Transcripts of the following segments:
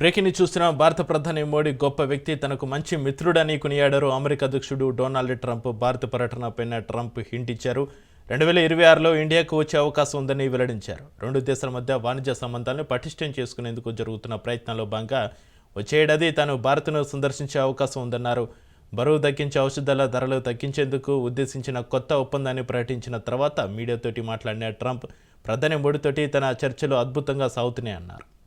Breaking చూస్తున్న. భారత ప్రధాని మోడీ గొప్ప వ్యక్తి. తనకు మంచి మిత్రుడని కొనియాడారు అమెరికా అధ్యక్షుడు డొనాల్డ్ ట్రంప్. భారత పర్యటనపైన ట్రంప్ హింట్ ఇచ్చారు. రెండు వేల ఇరవై ఆరులో ఇండియాకు వచ్చే అవకాశం ఉందని వెల్లడించారు. రెండు దేశాల మధ్య వాణిజ్య సంబంధాలను పటిష్టం చేసుకునేందుకు జరుగుతున్న ప్రయత్నంలో భాగంగా వచ్చే ఏడాది తాను భారత్ను సందర్శించే అవకాశం ఉందన్నారు. బరువు తగ్గించే ఔషధాల ధరలు తగ్గించేందుకు ఉద్దేశించిన కొత్త ఒప్పందాన్ని ప్రకటించిన తర్వాత మీడియాతోటి మాట్లాడిన ట్రంప్ ప్రధాని మోడీతోటి తన చర్చలు అద్భుతంగా సాగుతున్నాయన్నారు.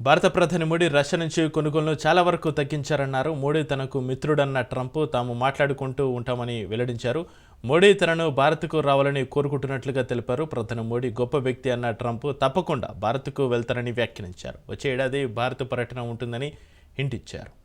భారత ప్రధాని మోడీ రష్యా నుంచి కొనుగోలును చాలా వరకు తగ్గించారన్నారు. మోడీ తనకు మిత్రుడన్న ట్రంప్ తాము మాట్లాడుకుంటూ ఉంటామని వెల్లడించారు. మోడీ తనను భారత్కు రావాలని కోరుకుంటున్నట్లుగా తెలిపారు. ప్రధాని మోడీ గొప్ప వ్యక్తి అన్న ట్రంప్ తప్పకుండా భారత్కు వెళ్తారని వ్యాఖ్యానించారు. వచ్చే ఏడాది భారత పర్యటన ఉంటుందని హింటిచ్చారు.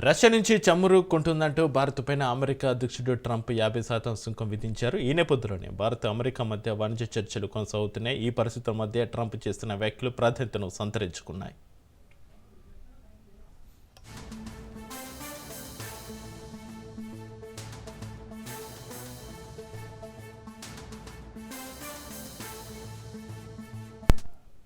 రష్యా నుంచి చమురు కొంటుందంటూ భారత్ పైన అమెరికా అధ్యక్షుడు ట్రంప్ యాభై శాతం సుంకం విధించారు. ఈ నేపథ్యంలోనే భారత్ అమెరికా మధ్య వాణిజ్య చర్చలు కొనసాగుతున్నాయి. ఈ పరిస్థితుల మధ్య ట్రంప్ చేస్తున్న వ్యాఖ్యలు ప్రాధాన్యతను సంతరించుకున్నాయి.